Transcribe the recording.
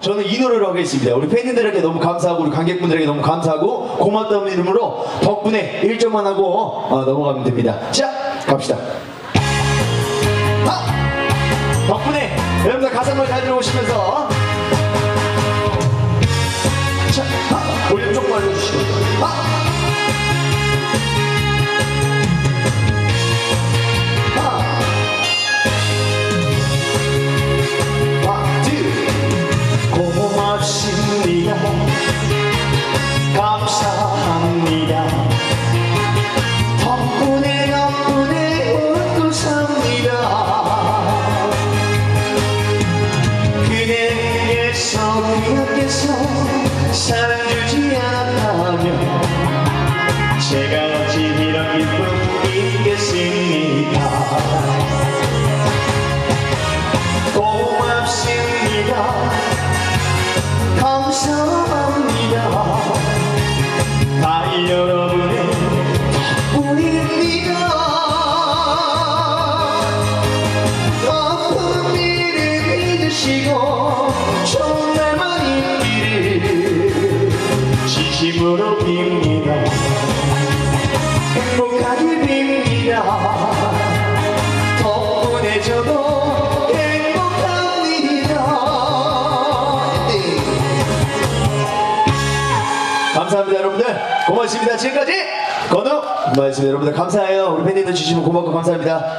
저는 이 노래로 하겠습니다. 우리 팬님들에게 너무 감사하고 우리 관객분들에게 너무 감사하고 고맙다는 이름으로 덕분에 1점만 하고 어, 넘어가면 됩니다. 자, 갑시다. 하! 덕분에 여러분들 가사 한번 잘 들어오시면서 자, 하! 볼륨 조금 알려주시고 하! 고맙습니다. 감사합니다. 다 여러분의 덕분입니다. 아픈 일을 믿으시고 좋은 날만 있기를 진심으로 빕니다. 여러분들 고맙습니다. 지금까지 건우 고맙습니다 여러분들 감사해요. 우리 팬님들 주시면 고맙고 감사합니다